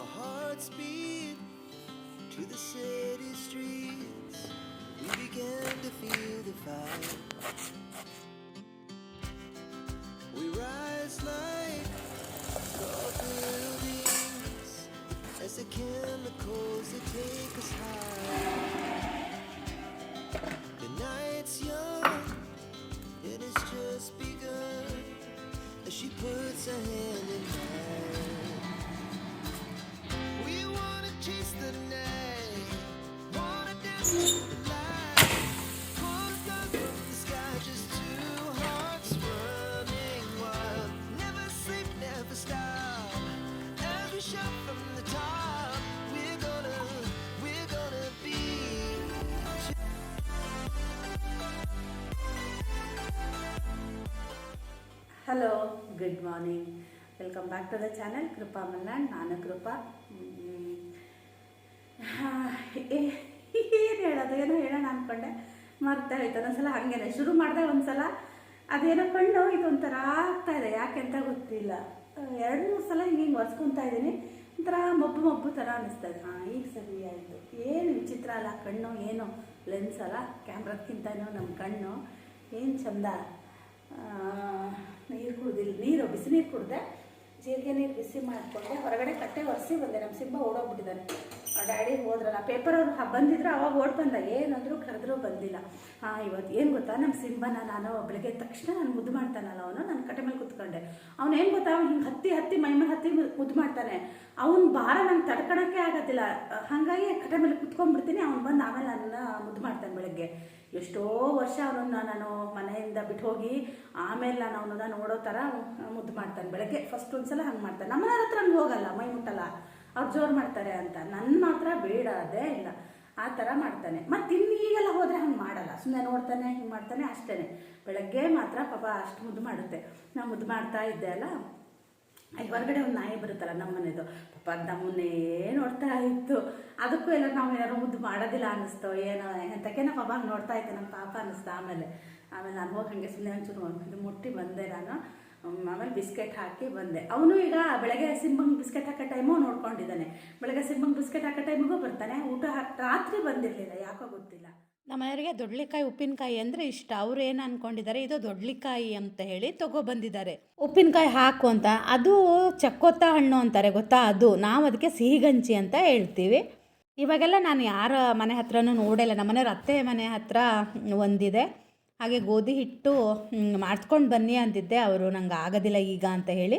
Our hearts beat to the city streets. We began to feel the fire. We rise like tall buildings as the chemicals that take us high. The night's young, it has just begun as she puts her hand in mine. Hello good morning welcome back to the channel Krupa Malnad ನಾನು ಕೃಪಾ ಏನು ಹೇಳೋದು? ಏನೋ ಹೇಳೋಣ ಅಂದ್ಕೊಂಡೆ ಮರ್ತಾ ಹೋಯ್ತು ಒಂದೊಂದ್ಸಲ ಹಾಗೇನೆ. ಶುರು ಮಾಡಿದೆ ಒಂದ್ಸಲ ಅದೇನೋ ಕಣ್ಣು ಇದು ಒಂಥರ ಆಗ್ತಾ ಇದೆ. ಯಾಕೆ ಅಂತ ಗೊತ್ತಿಲ್ಲ ಎರಡು ಮೂರು ಸಲ ಹಿಂಗೆ ಹಿಂಗೆ ಒರೆಸ್ಕೊತಾ ಇದ್ದೀನಿ. ಒಂಥರ ಮಬ್ಬು ಮಬ್ಬು ಥರ ಅನ್ನಿಸ್ತಾ ಇದೆ. ಹಾಂ, ಈಗ ಸರಿ ಆಯಿತು. ಏನು ವಿಚಿತ್ರ ಅಲ್ಲ. ಕಣ್ಣು ಏನು ಲೆನ್ಸ್ ಅಲ್ಲ? ಕ್ಯಾಮ್ರಕ್ಕಿಂತನೂ ನಮ್ಮ ಕಣ್ಣು. ಏನು ಚಂದ? ನೀರು ಕುಡ್ದಿಲ್ಲ ನೀರು ಬಿಸಿನೀರು ಕುಡಿದೆ. ಜೀರಿಗೆ ನೀರು ಬಿಸಿ ಮಾಡಿಕೊಂಡೆ, ಹೊರಗಡೆ ಕಟ್ಟೆ ಒರೆಸಿ ಬಂದೆ. ನಮ್ಮ ಸಿಂಬ ಓಡೋಗ್ಬಿಟ್ಟಿದ್ದಾನೆ ಆ ಡ್ಯಾಡಿ ಹೋದ್ರಲ್ಲ ಪೇಪರ್ ಅವ್ರು ಬಂದಿದ್ರು, ಅವಾಗ ಓಡ್ ಬಂದ. ಏನಂದ್ರು ಕರೆದ್ರು ಬಂದಿಲ್ಲ. ಹಾಂ ಇವತ್ತು ಏನು ಗೊತ್ತಾ? ನಮ್ಮ ಸಿಂಬನ ನಾನು ಬೆಳಗ್ಗೆ ತಕ್ಷಣ ನಾನು ಮುದ್ದು ಮಾಡ್ತಾನಲ್ಲ ಅವನು, ನಾನು ಕಟ್ಟೆ ಮೇಲೆ ಕುತ್ಕೊಂಡೆ. ಅವ್ನು ಏನು ಗೊತ್ತಾ? ಅವ್ನು ಹಿಂಗೆ ಹತ್ತಿ ಹತ್ತಿ ಮೈಮೇಲೆ ಹತ್ತಿ ಮುದ್ದು ಮಾಡ್ತಾನೆ. ಅವ್ನ ಭಾರ ನಂಗೆ ತಡ್ಕೊಳಕ್ಕೆ ಆಗೋದಿಲ್ಲ. ಹಾಗಾಗಿ ಕಟ್ಟೆ ಮೇಲೆ ಕುತ್ಕೊಂಡ್ಬಿಡ್ತೀನಿ, ಅವ್ನು ಬಂದು ಆಮೇಲೆ ನನ್ನ ಮುದ್ದು ಮಾಡ್ತಾನೆ ಬೆಳಗ್ಗೆ. ಎಷ್ಟೋ ವರ್ಷ ಅವನನ್ನ ನಾನು ಮನೆಯಿಂದ ಬಿಟ್ಟು ಹೋಗಿ ಆಮೇಲೆ ನಾನು ಅವನನ್ನ ನೋಡೋ ಥರ ಮುದ್ದು ಮಾಡ್ತಾನೆ. ಬೆಳಗ್ಗೆ ಫಸ್ಟ್ ಒಂದ್ಸಲ ಹಂಗೆ ಮಾಡ್ತಾನೆ. ನಮ್ಮ ಹತ್ರ ಹಂಗೆ ಹೋಗಲ್ಲ, ಮೈ ಮುಟ್ಟಲ್ಲ. ಅವ್ರು ಜೋರು ಮಾಡ್ತಾರೆ ಅಂತ. ನನ್ನ ಮಾತ್ರ ಬೇಡ, ಅದೇ ಇಲ್ಲ. ಆ ಥರ ಮಾಡ್ತಾನೆ. ಮತ್ತು ಇನ್ನು ಈಗೆಲ್ಲ ಹೋದರೆ ಹಂಗೆ ಮಾಡಲ್ಲ. ಸುಮ್ಮನೆ ನೋಡ್ತಾನೆ, ಹಿಂಗೆ ಮಾಡ್ತಾನೆ ಅಷ್ಟೇ ಬೆಳಗ್ಗೆ ಮಾತ್ರ ಪಾಪ ಅಷ್ಟು ಮುದ್ದು ಮಾಡುತ್ತೆ. ನಾನು ಮುದ್ದು ಮಾಡ್ತಾ ಇದ್ದೆ ಅಲ್ಲ? ಅಲ್ಲಿ ಹೊರಗಡೆ ಒಂದು ನಾಯಿ ಬರುತ್ತಲ್ಲ ನಮ್ಮ ಮನೆದು ಪಾಪ ನಮ್ಮನ್ನೇ ನೋಡ್ತಾ ಇತ್ತು. ಅದಕ್ಕೂ ಎಲ್ಲ ನಾವು ಯಾರೋ ಮುದ್ದು ಮಾಡೋದಿಲ್ಲ ಅನ್ನಿಸ್ತೋ. ಏನೋ ಎಂತಕ್ಕೇನೋ ಪಾಪ ಹಂಗೆ ನೋಡ್ತಾ ಇತ್ತು, ನಮ್ಮ ಪಾಪ ಅನ್ನಿಸ್ತು ಆಮೇಲೆ. ಆಮೇಲೆ ನಾನು ಹೋಗಿ ಹಾಗೆ ಸುಮ್ಮನೆ ಒಂಚೂರು ಇದು ಮುಟ್ಟಿ ಬಂದೆ ನಾನು. ಆಮೇಲೆ ಬಿಸ್ಕೆಟ್ ಹಾಕಿ ಬಂದೆ. ಅವನು ಈಗ ಬೆಳಗ್ಗೆ ಸಿಂಬಂಗ್ ಬಿಸ್ಕೆಟ್ ಹಾಕೋ ಟೈಮು ನೋಡ್ಕೊಂಡಿದ್ದಾನೆ. ಬೆಳಗ್ಗೆ ಸಿಂಬಂಗ್ ಬಿಸ್ಕೆಟ್ ಹಾಕೋ ಟೈಮಿಗೂ ಬರ್ತಾನೆ. ಊಟ ಹಾಕಿ, ರಾತ್ರಿ ಬಂದಿರಲಿಲ್ಲ, ಯಾಕೋ ಗೊತ್ತಿಲ್ಲ. ನಮ್ಮ ಮನೆಯವರಿಗೆ ದೊಡ್ಲಿಕಾಯಿ, ಉಪ್ಪಿನಕಾಯಿ ಅಂದರೆ ಇಷ್ಟ. ಅವ್ರು ಏನು ಅಂದ್ಕೊಂಡಿದ್ದಾರೆ ಇದು ದೊಡ್ಲಿಕಾಯಿ ಅಂತ ಹೇಳಿ ತಗೊಬಂದಿದ್ದಾರೆ ಉಪ್ಪಿನಕಾಯಿ ಹಾಕು ಅಂತ. ಅದು ಚಕ್ಕೊತ್ತ ಹಣ್ಣು ಅಂತಾರೆ, ಗೊತ್ತಾ? ಅದು. ನಾವು ಅದಕ್ಕೆ ಸಿಹಿಗಂಜಿ ಅಂತ ಹೇಳ್ತೀವಿ. ಇವಾಗೆಲ್ಲ ನಾನು ಯಾರ ಮನೆ ಹತ್ರನೂ ನೋಡಿಲ್ಲ ನಮ್ಮ ಮನೆಯವ್ರ ಅತ್ತೆ ಮನೆ ಹತ್ರ ಒಂದಿದೆ. ಹಾಗೆ ಗೋಧಿ ಹಿಟ್ಟು ಮಾಡ್ಕೊಂಡು ಬನ್ನಿ ಅಂತಿದ್ದೆ. ಅವರು ನಂಗೆ ಆಗೋದಿಲ್ಲ ಈಗ ಅಂತ ಹೇಳಿ.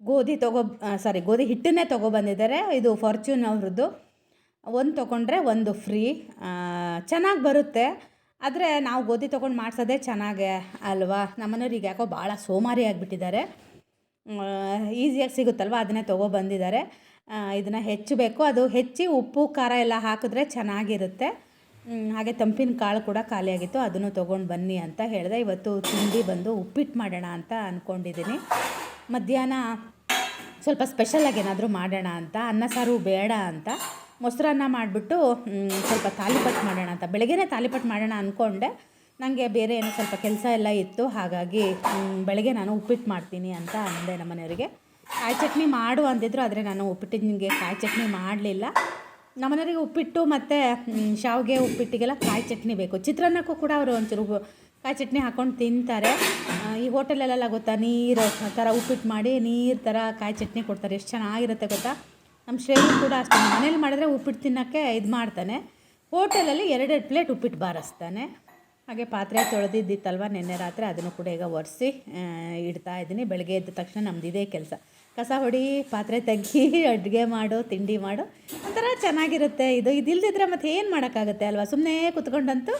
ಗೋಧಿ ತಗೋ ಸಾರಿ ಗೋಧಿ ಹಿಟ್ಟನ್ನೇ ತೊಗೊಬಂದಿದ್ದಾರೆ ಇದು ಫಾರ್ಚೂನ್ ಅವ್ರದ್ದು. ಒಂದು ತೊಗೊಂಡ್ರೆ ಒಂದು ಫ್ರೀ. ಚೆನ್ನಾಗಿ ಬರುತ್ತೆ. ಆದರೆ ನಾವು ಗೋಧಿ ತೊಗೊಂಡು ಮಾಡಿಸೋದೇ ಚೆನ್ನಾಗೆ ಅಲ್ವಾ? ನಮ್ಮನೆಯವ್ರಿಗೆ ಯಾಕೋ ಭಾಳ ಸೋಮಾರಿ ಆಗಿಬಿಟ್ಟಿದ್ದಾರೆ. ಈಸಿಯಾಗಿ ಸಿಗುತ್ತಲ್ವ? ಅದನ್ನೇ ತೊಗೊಬಂದಿದ್ದಾರೆ ಇದನ್ನು ಹೆಚ್ಚಬೇಕು. ಅದು ಹೆಚ್ಚಿ ಉಪ್ಪು, ಖಾರ ಎಲ್ಲ ಹಾಕಿದ್ರೆ ಚೆನ್ನಾಗಿರುತ್ತೆ. ಹಾಗೆ ತಂಪಿನ ಕಾಳು ಕೂಡ ಖಾಲಿಯಾಗಿತ್ತು ಅದನ್ನು ತೊಗೊಂಡು ಬನ್ನಿ ಅಂತ ಹೇಳಿದೆ. ಇವತ್ತು ತಿಂಡಿ ಬಂದು ಉಪ್ಪಿಟ್ಟು ಮಾಡೋಣ ಅಂತ ಅಂದ್ಕೊಂಡಿದ್ದೀನಿ ಮಧ್ಯಾಹ್ನ ಸ್ವಲ್ಪ ಸ್ಪೆಷಲಾಗಿ ಏನಾದರೂ ಮಾಡೋಣ ಅಂತ. ಅನ್ನ ಸಾರು ಬೇಡ ಅಂತ. ಮೊಸರನ್ನ ಮಾಡಿಬಿಟ್ಟು ಸ್ವಲ್ಪ ತಾಲಿಪಟ್ಟು ಮಾಡೋಣ ಅಂತ. ಬೆಳಗ್ಗೆನೇ ತಾಲಿಪಟ್ಟು ಮಾಡೋಣ ಅಂದ್ಕೊಂಡೆ ನನಗೆ ಬೇರೆ ಏನೋ ಸ್ವಲ್ಪ ಕೆಲಸ ಎಲ್ಲ ಇತ್ತು. ಹಾಗಾಗಿ ಬೆಳಗ್ಗೆ ನಾನು ಉಪ್ಪಿಟ್ಟು ಮಾಡ್ತೀನಿ ಅಂತ ಅಂದೆ ನಮ್ಮ ಮನೆಯವರಿಗೆ. ಕಾಯಿ ಚಟ್ನಿ ಮಾಡು ಅಂದಿದ್ರು, ಆದರೆ ನಾನು ಉಪ್ಪಿಟ್ಟಿನಿಗೆ ಕಾಯಿ ಚಟ್ನಿ ಮಾಡಲಿಲ್ಲ. ನಮ್ಮನೆಯವರಿಗೆ ಉಪ್ಪಿಟ್ಟು ಮತ್ತು ಶಾವಿಗೆ ಉಪ್ಪಿಟ್ಟಿಗೆಲ್ಲ ಕಾಯಿ ಚಟ್ನಿ ಬೇಕು. ಚಿತ್ರಾನ್ನಕ್ಕೂ ಕೂಡ ಅವರು ಒಂಚೂರು ಕಾಯಿ ಚಟ್ನಿ ಹಾಕ್ಕೊಂಡು ತಿಂತಾರೆ. ಈ ಹೋಟೆಲಲ್ಲೆಲ್ಲ ಗೊತ್ತಾ, ನೀರು ಥರ ಉಪ್ಪಿಟ್ಟು ಮಾಡಿ ನೀರು ಥರ ಕಾಯಿ ಚಟ್ನಿ ಕೊಡ್ತಾರೆ. ಎಷ್ಟು ಚೆನ್ನಾಗಿರುತ್ತೆ ಗೊತ್ತಾ? ನಮ್ಮ ಶ್ರೇಣಿ ಕೂಡ ಅಷ್ಟೇ. ಮನೇಲಿ ಮಾಡಿದ್ರೆ ಉಪ್ಪಿಟ್ಟು ತಿನ್ನೋಕ್ಕೆ ಇದು ಮಾಡ್ತಾನೆ. ಹೋಟೆಲಲ್ಲಿ ಎರಡೆರಡು ಪ್ಲೇಟ್ ಉಪ್ಪಿಟ್ಟು ಬಾರಿಸ್ತಾನೆ. ಹಾಗೆ ಪಾತ್ರೆ ತೊಳೆದಿದ್ದಿತ್ತಲ್ವ ನಿನ್ನೆ ರಾತ್ರಿ, ಅದನ್ನು ಕೂಡ ಈಗ ಒರೆಸಿ ಇಡ್ತಾ ಇದ್ದೀನಿ. ಬೆಳಗ್ಗೆ ಎದ್ದ ತಕ್ಷಣ ನಮ್ದು ಇದೇ ಕೆಲಸ. ಕಸ ಹೊಡಿ, ಪಾತ್ರೆ ತೆಗಿ ಅಡುಗೆ ಮಾಡು, ತಿಂಡಿ ಮಾಡು. ಒಂಥರ ಚೆನ್ನಾಗಿರುತ್ತೆ ಇದು. ಇದಿಲ್ದಿದ್ರೆ ಮತ್ತೆ ಏನು ಮಾಡೋಕ್ಕಾಗುತ್ತೆ ಅಲ್ವಾ? ಸುಮ್ಮನೆ ಕುತ್ಕೊಂಡಂತೂ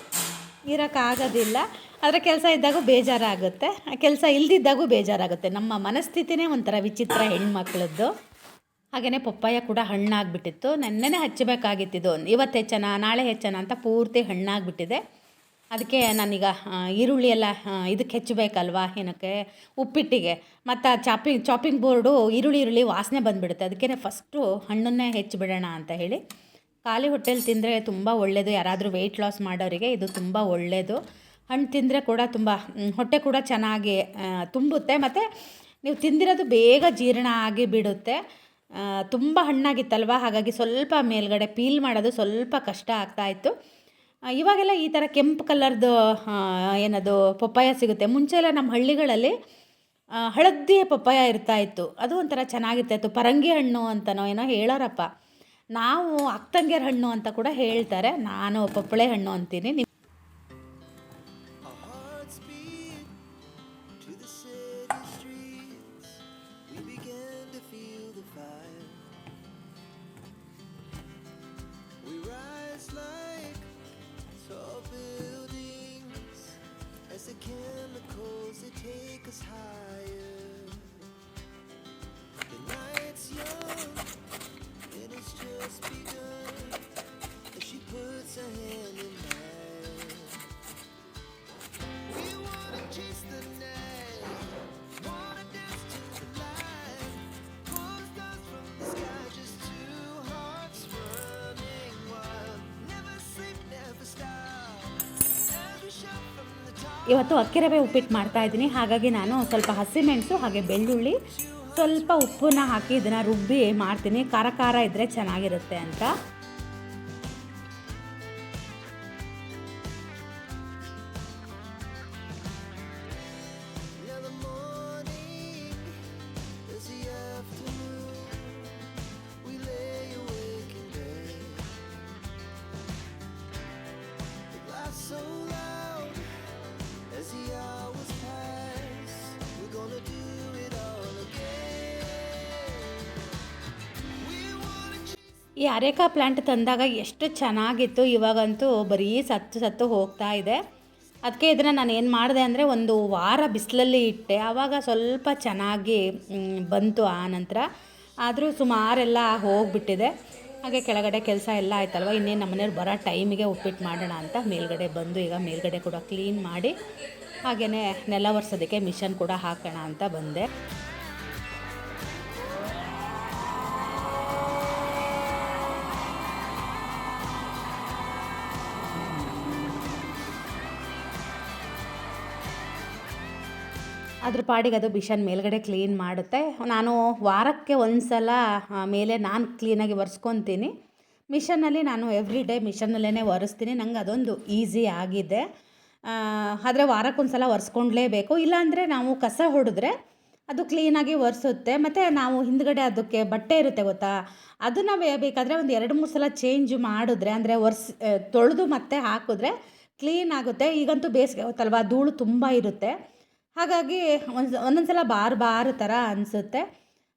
ಇರೋಕ್ಕಾಗೋದಿಲ್ಲ. ಆದರೆ ಕೆಲಸ ಇದ್ದಾಗೂ ಬೇಜಾರಾಗುತ್ತೆ. ಕೆಲಸ ಇಲ್ದಿದ್ದಾಗೂ ಬೇಜಾರಾಗುತ್ತೆ. ನಮ್ಮ ಮನಸ್ಥಿತಿನೇ ಒಂಥರ ವಿಚಿತ್ರ ಹೆಣ್ಮಕ್ಳದ್ದು. ಹಾಗೆಯೇ ಪಪ್ಪಾಯ ಕೂಡ ಹಣ್ಣಾಗ್ಬಿಟ್ಟಿತ್ತು. ನೆನ್ನೆನೇ ಹಚ್ಚಬೇಕಾಗಿತ್ತಿದ್ದು ಇವತ್ತು ಹೆಚ್ಚನ, ನಾಳೆ ಹೆಚ್ಚನ ಅಂತ ಪೂರ್ತಿ ಹಣ್ಣಾಗ್ಬಿಟ್ಟಿದೆ. ಅದಕ್ಕೆ ನಾನೀಗ ಈರುಳ್ಳಿ ಎಲ್ಲ ಇದಕ್ಕೆ ಹೆಚ್ಚಬೇಕಲ್ವಾ ಏನಕ್ಕೆ? ಉಪ್ಪಿಟ್ಟಿಗೆ. ಮತ್ತು ಚಾಪಿಂಗ್ ಚಾಪಿಂಗ್ ಬೋರ್ಡು ಈರುಳ್ಳಿ ಈರುಳ್ಳಿ ವಾಸನೆ ಬಂದುಬಿಡುತ್ತೆ. ಅದಕ್ಕೆ ಫಸ್ಟು ಹಣ್ಣನ್ನೇ ಹೆಚ್ಚಿಬಿಡೋಣ ಅಂತ ಹೇಳಿ. ಖಾಲಿ ಹೊಟ್ಟೆಲಿ ತಿಂದರೆ ತುಂಬ ಒಳ್ಳೆಯದು ಯಾರಾದರೂ ವೆಯ್ಟ್ ಲಾಸ್ ಮಾಡೋರಿಗೆ ಇದು ತುಂಬ ಒಳ್ಳೆಯದು ಹಣ್ಣು ತಿಂದರೆ ಕೂಡ ತುಂಬ ಹೊಟ್ಟೆ ಕೂಡ ಚೆನ್ನಾಗಿ ತುಂಬುತ್ತೆ. ಮತ್ತು ನೀವು ತಿಂದಿರೋದು ಬೇಗ ಜೀರ್ಣ ಆಗಿ ಬಿಡುತ್ತೆ ತುಂಬ ಹಣ್ಣಾಗಿತ್ತಲ್ವ? ಹಾಗಾಗಿ ಸ್ವಲ್ಪ ಮೇಲ್ಗಡೆ ಪೀಲ್ ಮಾಡೋದು ಸ್ವಲ್ಪ ಕಷ್ಟ ಆಗ್ತಾಯಿತ್ತು ಇವಾಗೆಲ್ಲ ಈ ಥರ ಕೆಂಪು ಕಲರ್ದು ಏನದು ಪಪ್ಪಾಯ ಸಿಗುತ್ತೆ. ಮುಂಚೆ ಎಲ್ಲ ನಮ್ಮ ಹಳ್ಳಿಗಳಲ್ಲಿ ಹಳದಿ ಪಪ್ಪಾಯ ಇರ್ತಾಯಿತ್ತು ಅದು ಒಂಥರ ಚೆನ್ನಾಗಿರ್ತಾಯಿತ್ತು ಪರಂಗಿ ಹಣ್ಣು ಅಂತನೋ ಏನೋ ಹೇಳೋರಪ್ಪ. ನಾವು ಅಕ್ಕಂಗ್ಯರ ಹಣ್ಣು ಅಂತ ಕೂಡ ಹೇಳ್ತಾರೆ. ನಾನು ಪಪ್ಪಳೆ ಹಣ್ಣು ಅಂತೀನಿ. ಇವತ್ತು ಅಕ್ಕಿ ರವೆ ಉಪ್ಪಿಟ್ಟು ಮಾಡ್ತಾ ಇದ್ದೀನಿ. ಹಾಗಾಗಿ ನಾನು ಸ್ವಲ್ಪ ಹಸಿಮೆಣಸು ಹಾಗೆ ಬೆಳ್ಳುಳ್ಳಿ, ಸ್ವಲ್ಪ ಉಪ್ಪನ್ನ ಹಾಕಿ ಇದನ್ನು ರುಬ್ಬಿ ಮಾಡ್ತೀನಿ. ಖಾರ ಖಾರ ಇದ್ದರೆ ಚೆನ್ನಾಗಿರುತ್ತೆ ಅಂತ. ಅರೇಕಾ ಪ್ಲ್ಯಾಂಟ್ ತಂದಾಗ ಎಷ್ಟು ಚೆನ್ನಾಗಿತ್ತು, ಇವಾಗಂತೂ ಬರೀ ಸತ್ತು ಸತ್ತು ಹೋಗ್ತಾ ಇದೆ. ಅದಕ್ಕೆ ಇದನ್ನು ನಾನು ಏನು ಮಾಡಿದೆ ಅಂದರೆ ಒಂದು ವಾರ ಬಿಸಿಲಲ್ಲಿ ಇಟ್ಟೆ. ಆವಾಗ ಸ್ವಲ್ಪ ಚೆನ್ನಾಗಿ ಬಂತು ಆ ನಂತರ. ಆದರೂ ಸುಮಾರೆಲ್ಲ ಹೋಗಿಬಿಟ್ಟಿದೆ. ಹಾಗೆ ಕೆಳಗಡೆ ಕೆಲಸ ಎಲ್ಲ ಆಯ್ತಲ್ವ, ಇನ್ನೇನು ನಮ್ಮನೆಯವ್ರು ಬರೋ ಟೈಮಿಗೆ ಉಪ್ಪಿಟ್ಟು ಮಾಡೋಣ ಅಂತ ಮೇಲ್ಗಡೆ ಬಂದು ಈಗ ಮೇಲ್ಗಡೆ ಕೂಡ ಕ್ಲೀನ್ ಮಾಡಿ ಹಾಗೆಯೇ ನೆಲ ಒರೆಸೋದಕ್ಕೆ ಮಿಷನ್ ಕೂಡ ಹಾಕೋಣ ಅಂತ ಬಂದೆ. ಅದ್ರ ಪಾಡಿಗೆ ಅದು ಮಿಷನ್ ಮೇಲ್ಗಡೆ ಕ್ಲೀನ್ ಮಾಡುತ್ತೆ. ನಾನು ವಾರಕ್ಕೆ ಒಂದು ಸಲ ಮೇಲೆ ನಾನು ಕ್ಲೀನಾಗಿ ಒರೆಸ್ಕೊತೀನಿ. ಮಿಷನಲ್ಲಿ ನಾನು ಎವ್ರಿ ಡೇ ಮಿಷನ್ನಲ್ಲೇ ಒರೆಸ್ತೀನಿ. ನಂಗೆ ಅದೊಂದು ಈಸಿ ಆಗಿದೆ. ಆದರೆ ವಾರಕ್ಕೊಂದು ಸಲ ಒರೆಸ್ಕೊಂಡ್ಲೇಬೇಕು. ಇಲ್ಲಾಂದರೆ ನಾವು ಕಸ ಹೊಡೆದ್ರೆ ಅದು ಕ್ಲೀನಾಗಿ ಒರೆಸುತ್ತೆ. ಮತ್ತು ನಾವು ಹಿಂದ್ಗಡೆ ಅದಕ್ಕೆ ಬಟ್ಟೆ ಇರುತ್ತೆ ಗೊತ್ತಾ? ಅದನ್ನು ಬೇಕಾದರೆ ಒಂದು ಎರಡು, ಮೂರು ಸಲ ಚೇಂಜ್ ಮಾಡಿದ್ರೆ, ಅಂದರೆ ಒರೆಸ್ ತೊಳೆದು ಮತ್ತೆ ಹಾಕಿದ್ರೆ ಕ್ಲೀನ್ ಆಗುತ್ತೆ. ಈಗಂತೂ ಬೇಸಿಗೆ, ಗೊತ್ತಲ್ವಾ? ಧೂಳು ತುಂಬ ಇರುತ್ತೆ. ಹಾಗಾಗಿ ಒಂದು ಒಂದೊಂದು ಸಲ ಬಾರ್ ಬಾರ್ ಥರ ಅನಿಸುತ್ತೆ.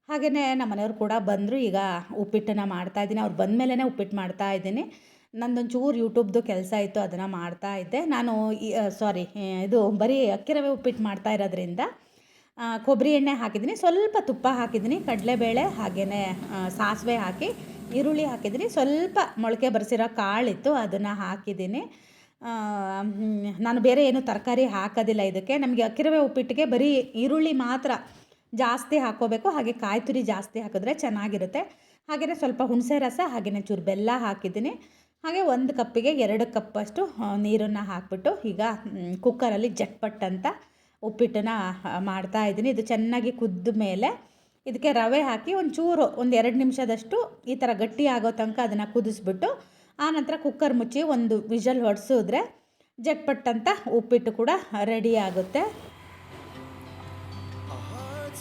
ಹಾಗೆಯೇ ನಮ್ಮ ಮನೆಯವ್ರು ಕೂಡ ಬಂದರು, ಈಗ ಉಪ್ಪಿಟ್ಟನ್ನು ಮಾಡ್ತಾಯಿದ್ದೀನಿ ಅವ್ರು ಬಂದ ಮೇಲೇ ಉಪ್ಪಿಟ್ಟು ಮಾಡ್ತಾ ಇದ್ದೀನಿ. ನಂದೊಂಚೂರು ಯೂಟ್ಯೂಬ್ದು ಕೆಲಸ ಇತ್ತು, ಅದನ್ನು ಮಾಡ್ತಾ ಇದ್ದೆ. ನಾನು ಸಾರಿ ಇದು ಬರೀ ಅಕ್ಕಿ ರವೆ ಉಪ್ಪಿಟ್ಟು ಮಾಡ್ತಾ ಇರೋದ್ರಿಂದ ಕೊಬ್ಬರಿ ಎಣ್ಣೆ ಹಾಕಿದ್ದೀನಿ. ಸ್ವಲ್ಪ ತುಪ್ಪ ಹಾಕಿದ್ದೀನಿ, ಕಡಲೆಬೇಳೆ ಹಾಗೆಯೇ ಸಾಸಿವೆ ಹಾಕಿ, ಈರುಳ್ಳಿ ಹಾಕಿದ್ದೀನಿ. ಸ್ವಲ್ಪ ಮೊಳಕೆ ಬರೆಸಿರೋ ಕಾಳಿತ್ತು, ಅದನ್ನು ಹಾಕಿದ್ದೀನಿ. ನಾನು ಬೇರೆ ಏನು ತರಕಾರಿ ಹಾಕೋದಿಲ್ಲ ಇದಕ್ಕೆ. ನಮಗೆ ಅಕ್ಕಿರವೆ ಉಪ್ಪಿಟ್ಟಿಗೆ ಬರೀ ಈರುಳ್ಳಿ ಮಾತ್ರ ಜಾಸ್ತಿ ಹಾಕ್ಕೋಬೇಕು. ಹಾಗೆ ಕಾಯಿ ತುರಿ ಜಾಸ್ತಿ ಹಾಕಿದ್ರೆ ಚೆನ್ನಾಗಿರುತ್ತೆ. ಹಾಗೆಯೇ ಸ್ವಲ್ಪ ಹುಣಸೆ ರಸ ಹಾಗೆಯೇ ಚೂರು ಬೆಲ್ಲ ಹಾಕಿದ್ದೀನಿ. ಹಾಗೆ ಒಂದು ಕಪ್ಪಿಗೆ ಎರಡು ಕಪ್ಪಷ್ಟು ನೀರನ್ನು ಹಾಕ್ಬಿಟ್ಟು ಈಗ ಕುಕ್ಕರಲ್ಲಿ ಜಟ್ಪಟ್ ಅಂತ ಉಪ್ಪಿಟ್ಟನ್ನ ಮಾಡ್ತಾ ಇದ್ದೀನಿ. ಇದು ಚೆನ್ನಾಗಿ ಕುದ್ದ ಮೇಲೆ ಇದಕ್ಕೆ ರವೆ ಹಾಕಿ ಒಂಚೂರು, ಒಂದು ಎರಡು ನಿಮಿಷದಷ್ಟು ಈ ಥರ ಗಟ್ಟಿ ಆಗೋ ತನಕ ಅದನ್ನು ಕುದಿಸ್ಬಿಟ್ಟು ಆನಂತರ ಕುಕ್ಕರ್ ಮುಚ್ಚಿ ಒಂದು ವಿಜಲ್ ಹೊಡೆಸಿದ್ರೆ ಇದ್ರೆ ಅಂತ ಉಪ್ಪಿಟ್ಟು ಕೂಡ ರೆಡಿ ಆಗುತ್ತೆ. ಆ heart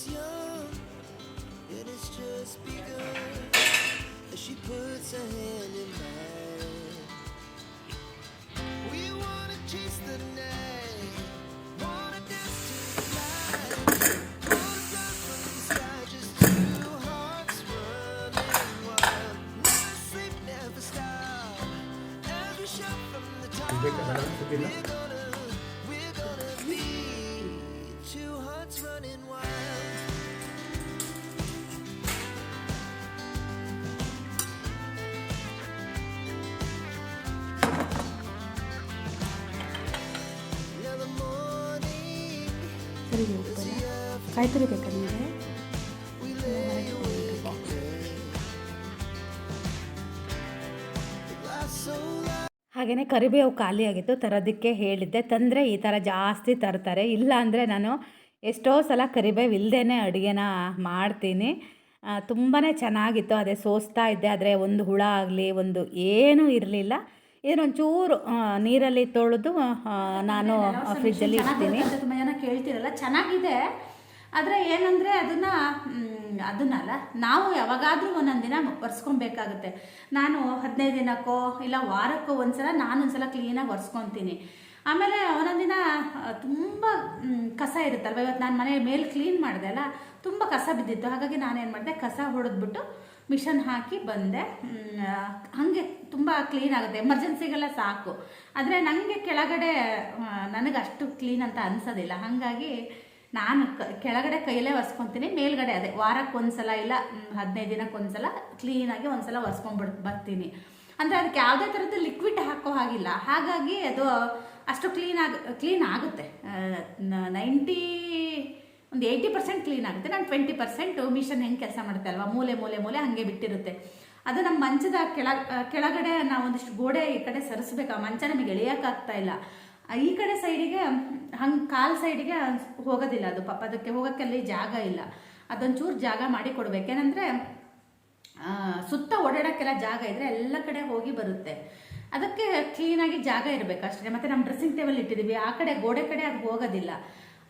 so it's just begun as she puts her hand in mine. ಸರಿ ಉಪ್ಪಲ್ಲ ಕಾಯಿ ತುರಿ ಬೇಕಾ ನಿಮಗೆ ಹಾಗೆಯೇ ಕರಿಬೇವು ಖಾಲಿ ಆಗಿತ್ತು, ತರೋದಕ್ಕೆ ಹೇಳಿದ್ದೆ. ತಂದರೆ ಈ ಥರ ಜಾಸ್ತಿ ತರ್ತಾರೆ. ಇಲ್ಲ ಅಂದರೆ ನಾನು ಎಷ್ಟೋ ಸಲ ಕರಿಬೇವು ಇಲ್ಲದೇ ಅಡುಗೆನ ಮಾಡ್ತೀನಿ. ತುಂಬಾ ಚೆನ್ನಾಗಿತ್ತು. ಅದೇ ಸೋಸ್ತಾ ಇದ್ದೆ. ಆದರೆ ಒಂದು ಹುಳ ಆಗಲಿ, ಒಂದು ಏನೂ ಇರಲಿಲ್ಲ. ಇದನ್ನೊಂಚೂರು ನೀರಲ್ಲಿ ತೊಳೆದು ನಾನು ಫ್ರಿಜ್ಜಲ್ಲಿ ಇಡ್ತೀನಿ. ತುಂಬ ಜನ ಕೇಳ್ತೀರಲ್ಲ ಚೆನ್ನಾಗಿದೆ. ಆದರೆ ಏನಂದರೆ ಅದನ್ನು ಅದನ್ನಲ್ಲ ನಾವು ಯಾವಾಗಾದರೂ ಒಂದೊಂದು ದಿನ ಒರೆಸ್ಕೊಬೇಕಾಗುತ್ತೆ. ನಾನು ಹದಿನೈದು ದಿನಕ್ಕೋ ಇಲ್ಲ ವಾರಕ್ಕೋ ಒಂದ್ಸಲ ನಾನು ಸಲ ಕ್ಲೀನಾಗಿ ಒರೆಸ್ಕೊತೀನಿ. ಆಮೇಲೆ ಒಂದೊಂದು ದಿನ ತುಂಬ ಕಸ ಇರುತ್ತಲ್ವ ಇವತ್ತು ನಾನು ಮನೆ ಮೇಲೆ ಕ್ಲೀನ್ ಮಾಡಿದೆ ಅಲ್ಲ ತುಂಬ ಕಸ ಬಿದ್ದಿತ್ತು. ಹಾಗಾಗಿ ನಾನೇನು ಮಾಡಿದೆ ಕಸ ಹೊಡೆದ್ಬಿಟ್ಟು ಮಿಷನ್ ಹಾಕಿ ಬಂದೆ. ಹಾಗೆ ತುಂಬ ಕ್ಲೀನ್ ಆಗುತ್ತೆ. ಎಮರ್ಜೆನ್ಸಿಗೆಲ್ಲ ಸಾಕು. ಆದರೆ ನನಗೆ ಕೆಳಗಡೆ ನನಗೆ ಅಷ್ಟು ಕ್ಲೀನ್ ಅಂತ ಅನಿಸೋದಿಲ್ಲ. ಹಾಗಾಗಿ ನಾನು ಕೆಳಗಡೆ ಕೈಯಲ್ಲೇ ಒರೆಸ್ಕೊತೀನಿ, ಮೇಲ್ಗಡೆ ಅದೇ ವಾರಕ್ಕೆ ಒಂದ್ಸಲ ಇಲ್ಲ ಹದಿನೈದು ದಿನಕ್ಕೆ ಒಂದ್ಸಲ ಕ್ಲೀನಾಗಿ ಒಂದ್ಸಲ ಒರೆಸ್ಕೊಂಡ್ಬಿಡ್, ಬರ್ತೀನಿ. ಅಂದರೆ ಅದಕ್ಕೆ ಯಾವುದೇ ಥರದ್ದು ಲಿಕ್ವಿಡ್ ಹಾಕೋ ಹಾಗಿಲ್ಲ. ಹಾಗಾಗಿ ಅದು ಅಷ್ಟು ಕ್ಲೀನ್ ಆಗ ಕ್ಲೀನ್ ಆಗುತ್ತೆ. ನೈಂಟಿ ಒಂದು ಏಯ್ಟಿ ಪರ್ಸೆಂಟ್ ಕ್ಲೀನ್ ಆಗುತ್ತೆ. ನಾನು ಟ್ವೆಂಟಿ ಪರ್ಸೆಂಟ್ ಮಿಷನ್ ಹೆಂಗೆ ಕೆಲಸ ಮಾಡುತ್ತೆ ಅಲ್ವಾ? ಮೂಲೆ ಮೂಲೆ ಮೂಲೆ ಹಾಗೆ ಬಿಟ್ಟಿರುತ್ತೆ. ಅದು ನಮ್ಮ ಮಂಚದ ಕೆಳ ಕೆಳಗಡೆ ನಾವು ಒಂದಿಷ್ಟು ಗೋಡೆ ಈ ಕಡೆ ಸರಿಸ್ಬೇಕು. ಆ ಮಂಚ ನಮಗೆ ಎಳೆಯೋಕ್ಕಾಗ್ತಾ ಇಲ್ಲ. ಈ ಕಡೆ ಸೈಡಿಗೆ ಹಂಗೆ ಕಾಲು ಸೈಡಿಗೆ ಹೋಗೋದಿಲ್ಲ ಅದು ಪಾಪ. ಅದಕ್ಕೆ ಹೋಗೋಕ್ಕೆ ಅಲ್ಲಿ ಜಾಗ ಇಲ್ಲ. ಅದೊಂಚೂರು ಜಾಗ ಮಾಡಿ ಕೊಡ್ಬೇಕು. ಏನಂದರೆ ಸುತ್ತ ಓಡಾಡೋಕ್ಕೆಲ್ಲ ಜಾಗ ಇದ್ದರೆ ಎಲ್ಲ ಕಡೆ ಹೋಗಿ ಬರುತ್ತೆ. ಅದಕ್ಕೆ ಕ್ಲೀನಾಗಿ ಜಾಗ ಇರಬೇಕು ಅಷ್ಟೇ. ಮತ್ತು ನಮ್ಮ ಡ್ರೆಸ್ಸಿಂಗ್ ಟೇಬಲ್ ಇಟ್ಟಿದ್ದೀವಿ ಆ ಕಡೆ ಗೋಡೆ ಕಡೆ ಅದು ಹೋಗೋದಿಲ್ಲ.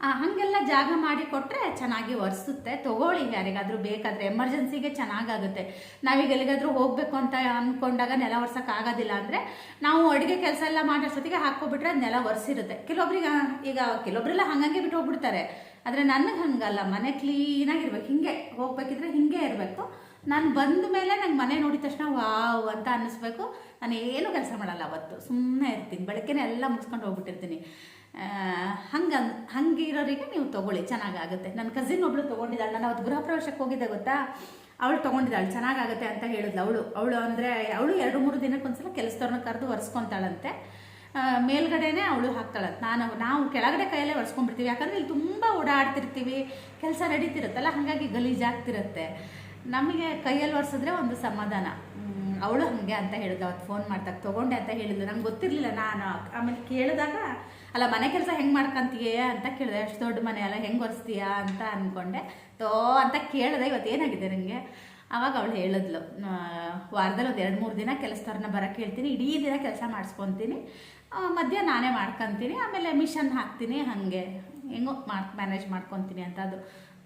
ಹಾಗೆಲ್ಲ ಜಾಗ ಮಾಡಿ ಕೊಟ್ಟರೆ ಚೆನ್ನಾಗಿ ಒರೆಸುತ್ತೆ. ತಗೊಳ್ಳಿ ಯಾರಿಗಾದರೂ ಬೇಕಾದರೆ. ಎಮರ್ಜೆನ್ಸಿಗೆ ಚೆನ್ನಾಗಾಗುತ್ತೆ. ನಾವೀಗ ಎಲ್ಲಿಗಾದರೂ ಹೋಗಬೇಕು ಅಂತ ಅಂದ್ಕೊಂಡಾಗ ನೆಲ ಒರ್ಸೋಕೆ ಆಗೋದಿಲ್ಲ ಅಂದರೆ ನಾವು ಅಡುಗೆ ಕೆಲಸ ಎಲ್ಲ ಮಾಡೋಷ್ಟೊತ್ತಿಗೆ ಹಾಕ್ಕೊಬಿಟ್ರೆ ನೆಲ ಒರೆಸಿರುತ್ತೆ. ಕೆಲವೊಬ್ರಿಗೆ ಈಗ ಕೆಲವೊಬ್ರೆಲ್ಲ ಹಂಗಂಗೆ ಬಿಟ್ಟು ಹೋಗ್ಬಿಡ್ತಾರೆ. ಆದರೆ ನನಗೆ ಹಂಗಲ್ಲ. ಮನೆ ಕ್ಲೀನಾಗಿರ್ಬೇಕು ಹಿಂಗೆ ಹೋಗ್ಬೇಕಿದ್ರೆ ಹಿಂಗೆ ಇರಬೇಕು. ನಾನು ಬಂದ ಮೇಲೆ ನಂಗೆ ಮನೆ ನೋಡಿದ ತಕ್ಷಣ ವಾವ್ ಅಂತ ಅನ್ನಿಸ್ಬೇಕು. ನಾನು ಏನು ಕೆಲಸ ಮಾಡಲ್ಲ ಅವತ್ತು. ಸುಮ್ಮನೆ ಇರ್ತೀನಿ. ಬೆಳಗ್ಗೆನೇ ಎಲ್ಲ ಮುಗಿಸ್ಕೊಂಡು ಹೋಗ್ಬಿಟ್ಟಿರ್ತೀನಿ. ಹಂಗೆ ಹಂಗಿರೋರಿಗೆ ನೀವು ತೊಗೊಳ್ಳಿ, ಚೆನ್ನಾಗಾಗುತ್ತೆ. ನನ್ನ ಕಸಿನ್ ಒಬ್ಳು ತೊಗೊಂಡಿದ್ದಾಳೆ, ನಾನು ಅವತ್ತು ಗೃಹ ಪ್ರವೇಶಕ್ಕೆ ಹೋಗಿದ್ದೆ ಗೊತ್ತಾ? ಅವಳು ತೊಗೊಂಡಿದ್ದಾಳೆ, ಚೆನ್ನಾಗಾಗುತ್ತೆ ಅಂತ ಹೇಳಿದ್ಲು ಅವಳು. ಅವಳು ಅಂದರೆ, ಅವಳು ಎರಡು ಮೂರು ದಿನಕ್ಕೊಂದ್ಸಲ ಕೆಲಸದವ್ರನ್ನ ಕರೆದು ಒರೆಸ್ಕೊತಾಳಂತೆ. ಮೇಲ್ಗಡೆನೆ ಅವಳು ಹಾಕ್ತಾಳಂತೆ. ನಾನು ನಾವು ಕೆಳಗಡೆ ಕೈಯಲ್ಲೇ ಒರೆಸ್ಕೊಂಡ್ಬಿಡ್ತೀವಿ. ಯಾಕಂದರೆ ಇಲ್ಲಿ ತುಂಬ ಓಡಾಡ್ತಿರ್ತೀವಿ, ಕೆಲಸ ನಡೀತಿರುತ್ತಲ್ಲ, ಹಾಗಾಗಿ ಗಲೀಜಾಗ್ತಿರುತ್ತೆ. ನಮಗೆ ಕೈಯಲ್ಲಿ ಒರೆಸಿದ್ರೆ ಒಂದು ಸಮಾಧಾನ. ಅವಳು ಹಾಗೆ ಅಂತ ಹೇಳಿದ್ಲು. ಅವತ್ತು ಫೋನ್ ಮಾಡ್ದಾಗ, ತೊಗೊಂಡೆ ಅಂತ ಹೇಳಿದ್ಲು. ನಂಗೆ ಗೊತ್ತಿರಲಿಲ್ಲ ನಾನು. ಆಮೇಲೆ ಕೇಳಿದಾಗ ಅಲ್ಲ, ಮನೆ ಕೆಲಸ ಹೆಂಗೆ ಮಾಡ್ಕೊಂತೀಯ? ಅಂತ ಕೇಳಿದೆ. ಅಷ್ಟು ದೊಡ್ಡ ಮನೆ ಅಲ್ಲ, ಹೆಂಗೆ ಒರೆಸ್ತೀಯಾ? ಅಂತ ಅಂದ್ಕೊಂಡೆ ತೋ, ಅಂತ ಕೇಳಿದೆ. ಇವತ್ತು ಏನಾಗಿದೆ ನನಗೆ ಆವಾಗ ಅವಳು ಹೇಳಿದ್ಲು ವಾರದಲ್ಲಿ ಒಂದು ಎರಡು ಮೂರು ದಿನ ಕೆಲಸದವ್ರನ್ನ ಬರೋಕ್ಕೆ ಹೇಳ್ತೀನಿ. ಇಡೀ ದಿನ ಕೆಲಸ ಮಾಡಿಸ್ಕೊತೀನಿ. ಮಧ್ಯ ನಾನೇ ಮಾಡ್ಕೊತೀನಿ. ಆಮೇಲೆ ಮಿಷನ್ ಹಾಕ್ತೀನಿ, ಹಾಗೆ. ಹೆಂಗೋ ಮಾಡ್ ಮ್ಯಾನೇಜ್ ಮಾಡ್ಕೊತೀನಿ ಅಂತ ಅದು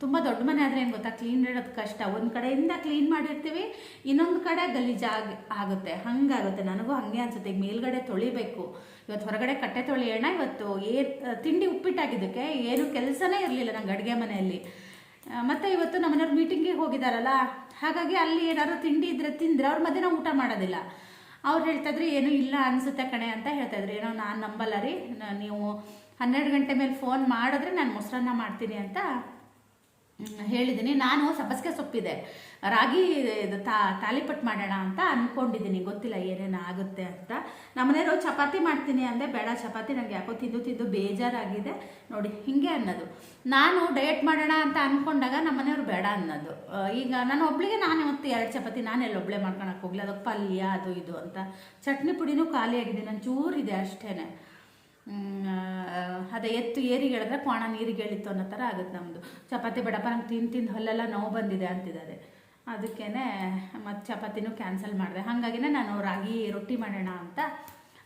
ತುಂಬ ದೊಡ್ಡ ಮನೆ ಆದರೆ ಏನು ಗೊತ್ತಾ? ಕ್ಲೀನ್ ಇಡೋದು ಕಷ್ಟ. ಒಂದು ಕಡೆಯಿಂದ ಕ್ಲೀನ್ ಮಾಡಿರ್ತೀವಿ, ಇನ್ನೊಂದು ಕಡೆ ಗಲೀಜಾಗಿ ಆಗುತ್ತೆ. ಹಂಗಾಗುತ್ತೆ. ನನಗೂ ಹಂಗೆ ಅನ್ಸುತ್ತೆ. ಈಗ ಮೇಲ್ಗಡೆ ತೊಳಿಬೇಕು. ಇವತ್ತು ಹೊರಗಡೆ ಕಟ್ಟೆ ತೊಳೆಯೋಣ. ಇವತ್ತು ಏ, ತಿಂಡಿ ಉಪ್ಪಿಟ್ಟಾಗಿದ್ದಕ್ಕೆ ಏನು ಕೆಲಸನೇ ಇರಲಿಲ್ಲ ನಂಗೆ ಅಡುಗೆ ಮನೆಯಲ್ಲಿ. ಮತ್ತು ಇವತ್ತು ನಮ್ಮನೆಯವ್ರು ಮೀಟಿಂಗಿಗೆ ಹೋಗಿದ್ದಾರಲ್ಲ ಹಾಗಾಗಿ ಅಲ್ಲಿ ಏನಾದ್ರು ತಿಂಡಿ ಇದ್ರೆ ತಿಂದರೆ ಅವ್ರ ಮಧ್ಯೆ ಊಟ ಮಾಡೋದಿಲ್ಲ. ಅವ್ರು ಹೇಳ್ತಾಯಿದ್ರು ಏನು ಇಲ್ಲ ಅನಿಸುತ್ತೆ ಕಣೆ ಅಂತ ಹೇಳ್ತಾಯಿದ್ರು ಏನೋ ನಾನು ನಂಬಲ್ಲ ರೀ. ನೀವು ಹನ್ನೆರಡು ಗಂಟೆ ಮೇಲೆ ಫೋನ್ ಮಾಡಿದ್ರೆ ನಾನು ಮೊಸರನ್ನ ಮಾಡ್ತೀನಿ ಅಂತ ಹೇಳಿದ್ದೀನಿ ನಾನು ಸಬ್ಬಸಿಗೆ ಸೊಪ್ಪಿದೆ. ರಾಗಿ, ಇದು ತಾ ತಾಲಿಪಟ್ಟು ಮಾಡೋಣ ಅಂತ ಅಂದ್ಕೊಂಡಿದ್ದೀನಿ ಗೊತ್ತಿಲ್ಲ ಏನೇನು ಆಗುತ್ತೆ ಅಂತ. ನಮ್ಮನೆಯವರು ಚಪಾತಿ ಮಾಡ್ತೀನಿ ಅಂದರೆ ಬೇಡ ಚಪಾತಿ ನನಗೆ ಯಾಕೋ ತಿಂದು ತಿಂದು ಬೇಜಾರಾಗಿದೆ. ನೋಡಿ, ಹಿಂಗೆ ಅನ್ನೋದು. ನಾನು ಡಯಟ್ ಮಾಡೋಣ ಅಂತ ಅಂದ್ಕೊಂಡಾಗ ನಮ್ಮನೆಯವ್ರು ಬೇಡ ಅನ್ನೋದು. ಈಗ ನಾನು ಒಬ್ಳಿಗೆ ನಾನು ಇವತ್ತು ಎರಡು ಚಪಾತಿ, ನಾನು ಒಬ್ಳೆ ಮಾಡ್ಕೊಳಕ್ಕೆ ಹೋಗ್ಲಿ? ಅದಕ್ಕೆ ಪಲ್ಯ, ಅದು ಇದು ಅಂತ. ಚಟ್ನಿ ಪುಡಿನೂ ಖಾಲಿಯಾಗಿದೆ. ನನ್ನ ಚೂರಿದೆ ಅಷ್ಟೇ ಅದೇ ಎತ್ತು ಏರಿಗೆ ಹೇಳಿದ್ರೆ ಕೋಣ ನೀರಿಗೆ ಹೇಳಿತ್ತು ಅನ್ನೋ ಥರ ಆಗುತ್ತೆ ನಮ್ಮದು ಚಪಾತಿ ಬೇಡಪ್ಪ ನಂಗೆ ತಿಂದು ತಿಂದು ಹಲ್ಲೆಲ್ಲ ನೋವು ಬಂದಿದೆ ಅಂತಿದ್ದಾರೆ. ಅದಕ್ಕೇ ಮತ್ತು ಚಪಾತಿನೂ ಕ್ಯಾನ್ಸಲ್ ಮಾಡಿದೆ. ಹಾಗಾಗಿನೇ ನಾನು ರಾಗಿ ರೊಟ್ಟಿ ಮಾಡೋಣ ಅಂತ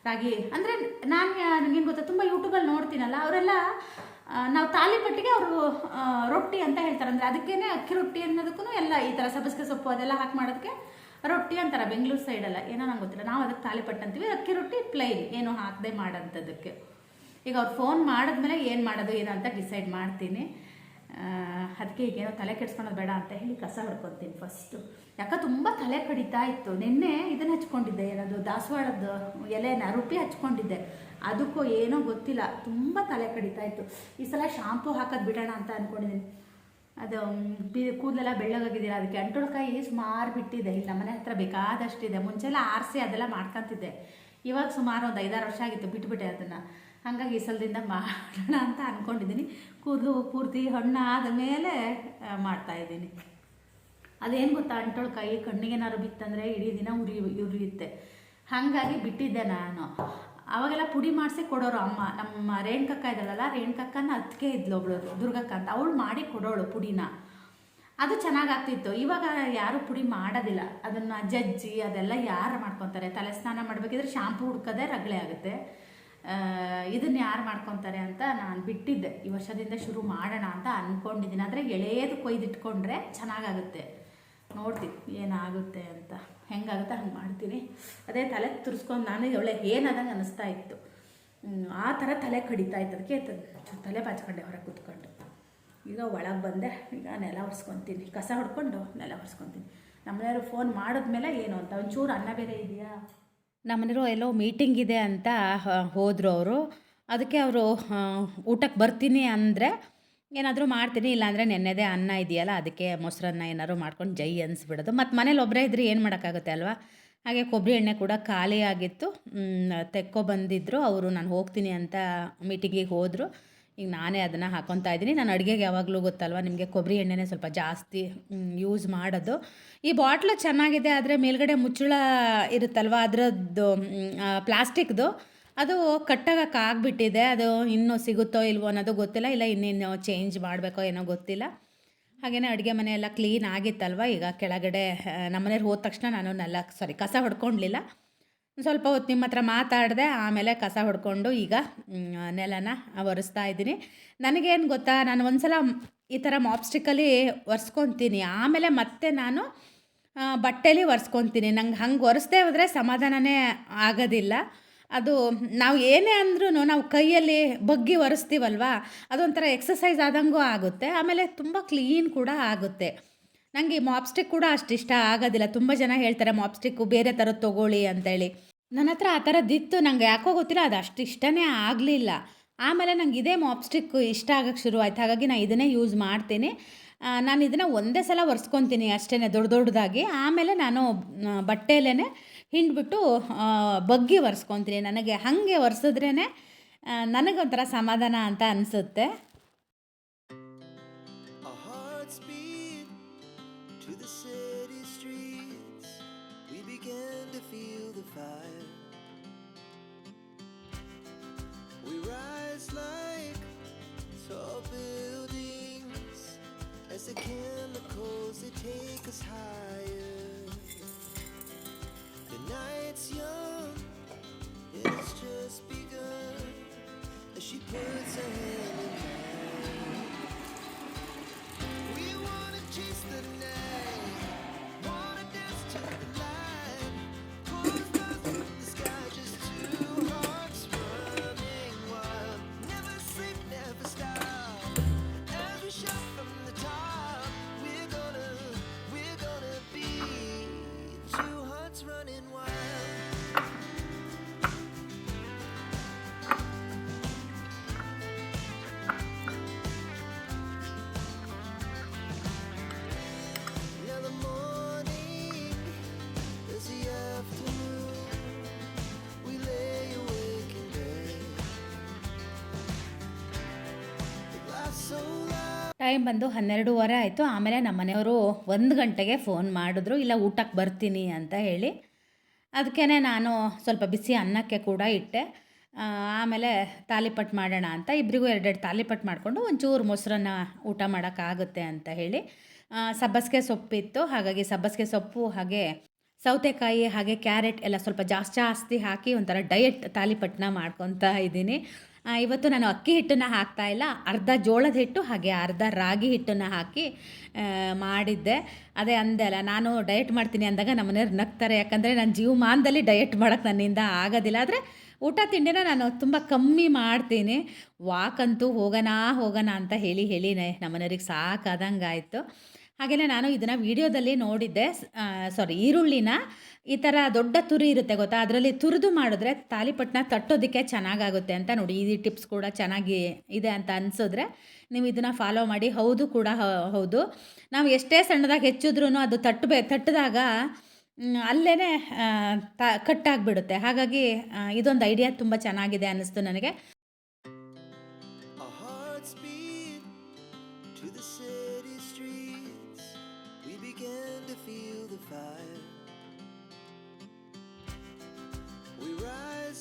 ರಾಗಿ, ಅಂದರೆ ನಾನು ನನಗೇನು ಗೊತ್ತಾ, ತುಂಬ ಯೂಟ್ಯೂಬಲ್ಲಿ ನೋಡ್ತೀನಲ್ಲ, ಅವರೆಲ್ಲ ನಾವು ತಾಲಿಪಟ್ಟಿಗೆ ಅವರು ರೊಟ್ಟಿ ಅಂತ ಹೇಳ್ತಾರೆ. ಅಂದರೆ ಅದಕ್ಕೇ ಅಕ್ಕಿ ರೊಟ್ಟಿ ಅನ್ನೋದಕ್ಕೂ ಎಲ್ಲ ಈ ಥರ ಸಬ್ಬಸಿಗೆ ಸೊಪ್ಪು ಅದೆಲ್ಲ ಹಾಕಿ ಮಾಡೋದಕ್ಕೆ ರೊಟ್ಟಿ ಅಂತಾರೆ. ಬೆಂಗಳೂರು ಸೈಡಲ್ಲ ಏನೋ ನಂಗೆ ಗೊತ್ತಿಲ್ಲ. ನಾವು ಅದಕ್ಕೆ ತಾಲಿಪಟ್ಟು ಅಂತೀವಿ. ಅಕ್ಕಿ ರೊಟ್ಟಿ ಪ್ಲೈನ್ ಏನು ಹಾಕದೆ ಮಾಡೋಂಥದ್ದಕ್ಕೆ ಈಗ ಅವ್ರು ಫೋನ್ ಮಾಡಿದ್ಮೇಲೆ ಏನು ಮಾಡೋದು, ಏನು ಅಂತ ಡಿಸೈಡ್ ಮಾಡ್ತೀನಿ. ಅದಕ್ಕೆ ಈಗೇನೋ ತಲೆ ಕೆಡ್ಸ್ಕೊಳೋದು ಬೇಡ ಅಂತ ಹೇಳಿ ಕಸ ಹೊಡ್ಕೊತೀನಿ ಫಸ್ಟು ಯಾಕೆ ತುಂಬ ತಲೆ ಕಡಿತಾ ಇತ್ತು. ನಿನ್ನೆ ಇದನ್ನು ಹಚ್ಕೊಂಡಿದ್ದೆ, ಏನದು ದಾಸವಾಳದ ಎಲೆನ ರುಬ್ಬಿ ಹಚ್ಕೊಂಡಿದ್ದೆ. ಅದಕ್ಕೂ ಏನೋ ಗೊತ್ತಿಲ್ಲ, ತುಂಬ ತಲೆ ಕಡಿತಾ ಇತ್ತು. ಈ ಸಲ ಶಾಂಪು ಹಾಕೋದು ಬಿಡೋಣ ಅಂತ ಅಂದ್ಕೊಂಡಿದ್ದೀನಿ ಅದು ಬಿ, ಕೂದಲೆಲ್ಲ ಬೆಳ್ಳಗಾಗಿದ್ದೀರ ಅದಕ್ಕೆ ಅಂಟುಳ್ಕಾಯಿ ಸುಮಾರು ಬಿಟ್ಟಿದೆ. ಇಲ್ಲಿ ನಮ್ಮನೆ ಹತ್ರ ಬೇಕಾದಷ್ಟಿದೆ. ಮುಂಚೆಲ್ಲ ಆರಿಸಿ ಅದೆಲ್ಲ ಮಾಡ್ಕೊತಿದ್ದೆ. ಇವಾಗ ಸುಮಾರು ಒಂದು ಐದಾರು ವರ್ಷ ಆಗಿತ್ತು ಬಿಟ್ಬಿಟ್ಟೆ ಅದನ್ನು. ಹಾಗಾಗಿ ಈ ಸಲದಿಂದ ಮಾಡೋಣ ಅಂತ ಅಂದ್ಕೊಂಡಿದ್ದೀನಿ ಕೂದಲು ಪೂರ್ತಿ ಹಣ್ಣಾದ ಮೇಲೆ ಮಾಡ್ತಾಯಿದ್ದೀನಿ ಅದೇನು ಗೊತ್ತಾ, ಅಂಟೋಳು ಕೈ ಕಣ್ಣಿಗೇನಾದ್ರು ಬಿತ್ತಂದರೆ ಇಡೀ ದಿನ ಉರಿ, ಉರಿಯುತ್ತೆ. ಹಾಗಾಗಿ ಬಿಟ್ಟಿದ್ದೆ ನಾನು. ಅವಾಗೆಲ್ಲ ಪುಡಿ ಮಾಡಿಸಿ ಕೊಡೋರು ಅಮ್ಮ, ನಮ್ಮ ರೇಣುಕಕ್ಕ ಇದ್ದಾಳಲ್ಲ, ರೇಣುಕಕ್ಕನ ಅದಕ್ಕೆ ಇದ್ಲು ಒಬ್ಳು, ದುರ್ಗಕ್ಕ ಅಂತ. ಅವಳು ಮಾಡಿ ಕೊಡೋಳು ಪುಡಿನ. ಅದು ಚೆನ್ನಾಗಾಗ್ತಿತ್ತು. ಇವಾಗ ಯಾರು ಪುಡಿ ಮಾಡೋದಿಲ್ಲ. ಅದನ್ನು ಜಜ್ಜಿ, ಅದೆಲ್ಲ ಯಾರು ಮಾಡ್ಕೊತಾರೆ? ತಲೆ ಸ್ನಾನ ಮಾಡಬೇಕಿದ್ರೆ ಶಾಂಪು ಹುಡ್ಕೋದೇ ರಗಳೆ ಆಗುತ್ತೆ. ಇದನ್ನು ಯಾರು ಮಾಡ್ಕೊತಾರೆ ಅಂತ ನಾನು ಬಿಟ್ಟಿದ್ದೆ. ಈ ವರ್ಷದಿಂದ ಶುರು ಮಾಡೋಣ ಅಂತ ಅಂದ್ಕೊಂಡಿದ್ದೀನಿ ಆದರೆ ಎಳೆಯದು ಕೊಯ್ದಿಟ್ಕೊಂಡ್ರೆ ಚೆನ್ನಾಗಾಗುತ್ತೆ. ನೋಡ್ತೀನಿ ಏನಾಗುತ್ತೆ ಅಂತ. ಹೆಂಗಾಗುತ್ತೆ ಹಂಗೆ ಮಾಡ್ತೀನಿ. ಅದೇ ತಲೆ ತುರ್ಸ್ಕೊಂಡು ನಾನು ಒಳ್ಳೆ ಏನಾದಂಗೆ ಅನ್ನಿಸ್ತಾ ಇತ್ತು. ಆ ಥರ ತಲೆ ಕಡಿತಾ ಇತ್ತು. ಅದಕ್ಕೆ ತಲೆ ಬಾಚ್ಕೊಂಡೆ ಹೊರಗೆ ಕೂತ್ಕೊಂಡು. ಈಗ ಒಳಗೆ ಬಂದೆ. ಈಗ ನೆಲ ಒರೆಸ್ಕೊತೀನಿ. ಕಸ ಹೊಡ್ಕೊಂಡು ನೆಲ ಒರೆಸ್ಕೊತೀನಿ. ನಮ್ಮನೆಯವರು ಫೋನ್ ಮಾಡಿದ್ಮೇಲೆ ಏನು ಅಂತ? ಒಂಚೂರು ಅನ್ನ ಬೇರೆ ಇದೆಯಾ? ನಮ್ಮನೆಯವರು ಎಲ್ಲೋ ಮೀಟಿಂಗ್ ಇದೆ ಅಂತ ಹೋದರು ಅವರು. ಅದಕ್ಕೆ ಅವರು ಊಟಕ್ಕೆ ಬರ್ತೀನಿ ಅಂದರೆ ಏನಾದರೂ ಮಾಡ್ತೀನಿ, ಇಲ್ಲಾಂದರೆ ನೆನ್ನೆದೇ ಅನ್ನ ಇದೆಯಲ್ಲ, ಅದಕ್ಕೆ ಮೊಸರನ್ನ ಏನಾದ್ರು ಮಾಡ್ಕೊಂಡು ಜೈ ಅನ್ಸ್ಬಿಡೋದು. ಮತ್ತು ಮನೇಲಿ ಒಬ್ಬರೇ ಇದ್ದರೆ ಏನು ಮಾಡೋಕ್ಕಾಗುತ್ತೆ ಅಲ್ವಾ? ಹಾಗೆ ಕೊಬ್ಬರಿ ಎಣ್ಣೆ ಕೂಡ ಖಾಲಿ ಆಗಿತ್ತು. ತೆಕ್ಕೊ ಬಂದಿದ್ದರು ಅವರು, ನಾನು ಹೋಗ್ತೀನಿ ಅಂತ ಮೀಟಿಂಗಿಗೆ ಹೋದರು. ಈಗ ನಾನೇ ಅದನ್ನು ಹಾಕೊತಾ ಇದ್ದೀನಿ. ನಾನು ಅಡುಗೆಗೆ ಯಾವಾಗಲೂ ಗೊತ್ತಲ್ವ, ನಿಮಗೆ ಕೊಬ್ಬರಿ ಎಣ್ಣೆನೇ ಸ್ವಲ್ಪ ಜಾಸ್ತಿ ಯೂಸ್ ಮಾಡೋದು. ಈ ಬಾಟ್ಲು ಚೆನ್ನಾಗಿದೆ, ಆದರೆ ಮೇಲ್ಗಡೆ ಮುಚ್ಚಳ ಇರುತ್ತಲ್ವ, ಅದರದ್ದು ಪ್ಲಾಸ್ಟಿಕ್ದು, ಅದು ಕಟ್ಟಾಗಕ್ಕಾಗ್ಬಿಟ್ಟಿದೆ ಅದು ಇನ್ನೂ ಸಿಗುತ್ತೋ ಇಲ್ವೋ ಅನ್ನೋದು ಗೊತ್ತಿಲ್ಲ. ಇಲ್ಲ, ಇನ್ನೇನು ಚೇಂಜ್ ಮಾಡಬೇಕೋ ಏನೋ ಗೊತ್ತಿಲ್ಲ. ಹಾಗೆಯೇ ಅಡುಗೆ ಮನೆಯೆಲ್ಲ ಕ್ಲೀನ್ ಆಗಿತ್ತಲ್ವ, ಈಗ ಕೆಳಗಡೆ ನಮ್ಮನೇಲಿ ಹೋದ ತಕ್ಷಣ ನಾನು ನೆಲ ಸಾರಿ ಕಸ ಹೊಡ್ಕೊಳ್ಲಿಲ್ಲ ಸ್ವಲ್ಪ ಹೊತ್ತು ನಿಮ್ಮ ಹತ್ರ ಮಾತಾಡಿದೆ ಆಮೇಲೆ ಕಸ ಹೊಡ್ಕೊಂಡು ಈಗ ನೆಲನ ಒರೆಸ್ತಾ ಇದ್ದೀನಿ. ನನಗೇನು ಗೊತ್ತಾ, ನಾನು ಒಂದ್ಸಲ ಈ ಥರ ಮಾಪ್ಸ್ಟಿಕ್ಕಲ್ಲಿ ಒರೆಸ್ಕೊತೀನಿ. ಆಮೇಲೆ ಮತ್ತೆ ನಾನು ಬಟ್ಟೆಲಿ ಒರೆಸ್ಕೊತೀನಿ. ನಂಗೆ ಹಂಗೆ ಒರೆಸ್ದೇ ಹೋದರೆ ಸಮಾಧಾನನೇ ಆಗೋದಿಲ್ಲ. ಅದು ನಾವು ಏನೇ ಅಂದ್ರೂ ನಾವು ಕೈಯಲ್ಲಿ ಬಗ್ಗಿ ಒರೆಸ್ತೀವಲ್ವ, ಅದೊಂಥರ ಎಕ್ಸಸೈಸ್ ಆದಂಗೂ ಆಗುತ್ತೆ. ಆಮೇಲೆ ತುಂಬ ಕ್ಲೀನ್ ಕೂಡ ಆಗುತ್ತೆ. ನನಗೆ ಮಾಪ್ಸ್ಟಿಕ್ ಕೂಡ ಅಷ್ಟು ಇಷ್ಟ ಆಗೋದಿಲ್ಲ. ತುಂಬ ಜನ ಹೇಳ್ತಾರೆ ಮಾಪ್ಸ್ಟಿಕ್ಕು ಬೇರೆ ಥರದ್ದು ತೊಗೊಳ್ಳಿ ಅಂತೇಳಿ. ನನ್ನ ಹತ್ರ ಆ ಥರದ್ದಿತ್ತು ನನಗೆ ಯಾಕೋ ಗೊತ್ತಿಲ್ಲ, ಅದು ಅಷ್ಟು ಇಷ್ಟನೇ ಆಗಲಿಲ್ಲ. ಆಮೇಲೆ ನಂಗೆ ಇದೇ ಮಾಪ್ಸ್ಟಿಕ್ ಇಷ್ಟ ಆಗಕ್ಕೆ ಶುರು ಹಾಗಾಗಿ ನಾನು ಇದನ್ನೇ ಯೂಸ್ ಮಾಡ್ತೀನಿ. ನಾನು ಇದನ್ನು ಒಂದೇ ಸಲ ಒರೆಸ್ಕೊತೀನಿ ಅಷ್ಟೇ ದೊಡ್ಡ ದೊಡ್ಡದಾಗಿ. ಆಮೇಲೆ ನಾನು ಬಟ್ಟೆಯಲ್ಲೇ ಹಿಂಡ್ಬಿಟ್ಟು ಬಗ್ಗಿ ಒರೆಸ್ಕೊತೀನಿ. ನನಗೆ ಹಾಗೆ ಒರೆಸಿದ್ರೇ ನನಗೊಂಥರ ಸಮಾಧಾನ ಅಂತ ಅನಿಸುತ್ತೆ. We rise like tall buildings as the chemicals they take us higher. The night's young, it's just begun as she puts her hand time ಬಂದು ಹನ್ನೆರಡೂವರೆ ಆಯಿತು. ಆಮೇಲೆ ನಮ್ಮ ಮನೆಯವರು ಒಂದು ಗಂಟೆಗೆ ಫೋನ್ ಮಾಡಿದ್ರು. ಇಲ್ಲ, ಊಟಕ್ಕೆ ಬರ್ತೀನಿ ಅಂತ ಹೇಳಿ. ಅದಕ್ಕೇ ನಾನು ಸ್ವಲ್ಪ ಬಿಸಿ ಅನ್ನಕ್ಕೆ ಕೂಡ ಇಟ್ಟೆ. ಆಮೇಲೆ ತಾಲಿಪಟ್ ಮಾಡೋಣ ಅಂತ ಇಬ್ಬರಿಗೂ ಎರಡೆರಡು ತಾಲಿಪಟ್ ಮಾಡಿಕೊಂಡು ಒಂಚೂರು ಮೊಸರನ್ನ ಊಟ ಮಾಡೋಕ್ಕಾಗುತ್ತೆ ಅಂತ ಹೇಳಿ. ಸಬ್ಬಸಿಗೆ ಸೊಪ್ಪಿತ್ತು ಹಾಗಾಗಿ ಸಬ್ಬಸಿಗೆ ಸೊಪ್ಪು, ಹಾಗೆ ಸೌತೆಕಾಯಿ, ಹಾಗೆ ಕ್ಯಾರೆಟ್ ಎಲ್ಲ ಸ್ವಲ್ಪ ಜಾಸ್ತಿ ಜಾಸ್ತಿ ಹಾಕಿ ಒಂಥರ ಡಯಟ್ ತಾಲಿಪಟ್ಟನ್ನ ಮಾಡ್ಕೊತಾ ಇದ್ದೀನಿ. ಇವತ್ತು ನಾನು ಅಕ್ಕಿ ಹಿಟ್ಟನ್ನು ಹಾಕ್ತಾ ಇಲ್ಲ. ಅರ್ಧ ಜೋಳದ ಹಿಟ್ಟು, ಹಾಗೆ ಅರ್ಧ ರಾಗಿ ಹಿಟ್ಟನ್ನು ಹಾಕಿ ಮಾಡಿದ್ದೆ. ಅದೇ ಅಂದೆ ಅಲ್ಲ, ನಾನು ಡಯಟ್ ಮಾಡ್ತೀನಿ ಅಂದಾಗ ನಮ್ಮ ಮನೆಯವ್ರು ನಗ್ತಾರೆ. ಯಾಕಂದರೆ ನಾನು ಜೀವಮಾನದಲ್ಲಿ ಡಯಟ್ ಮಾಡೋಕ್ಕೆ ನನ್ನಿಂದ ಆಗೋದಿಲ್ಲ. ಆದರೆ ಊಟ ತಿಂಡಿನ ನಾನು ತುಂಬ ಕಮ್ಮಿ ಮಾಡ್ತೀನಿ. ವಾಕಂತೂ ಹೋಗೋಣ ಹೋಗೋಣ ಅಂತ ಹೇಳಿ ಹೇಳಿ ನಮ್ಮ ಮನೆಯವ್ರಿಗೆ ಸಾಕಾದಂಗೆ ಆಯಿತು ಹಾಗೆಯೇ ನಾನು ಇದನ್ನು ವೀಡಿಯೋದಲ್ಲಿ ನೋಡಿದ್ದೆ. ಸಾರಿ ಈರುಳ್ಳಿನ ಈ ಥರ ದೊಡ್ಡ ತುರಿ ಇರುತ್ತೆ ಗೊತ್ತಾ? ಅದರಲ್ಲಿ ತುರಿದು ಮಾಡಿದ್ರೆ ತಾಲಿಪಟ್ಟಣ ತಟ್ಟೋದಕ್ಕೆ ಚೆನ್ನಾಗಾಗುತ್ತೆ ಅಂತ ನೋಡಿ. ಈ ಟಿಪ್ಸ್ ಕೂಡ ಚೆನ್ನಾಗಿ ಇದೆ ಅಂತ ಅನಿಸಿದ್ರೆ ನೀವು ಇದನ್ನು ಫಾಲೋ ಮಾಡಿ. ಹೌದು ಕೂಡ ಹೌದು. ನಾವು ಎಷ್ಟೇ ಸಣ್ಣದಾಗಿ ಹೆಚ್ಚಿದ್ರೂ ಅದು ತಟ್ಟಬೇ, ತಟ್ಟಿದಾಗ ಅಲ್ಲೇ ತ, ಕಟ್ಟಾಗಿಬಿಡುತ್ತೆ. ಹಾಗಾಗಿ ಇದೊಂದು ಐಡಿಯಾ ತುಂಬ ಚೆನ್ನಾಗಿದೆ ಅನ್ನಿಸ್ತು ನನಗೆ.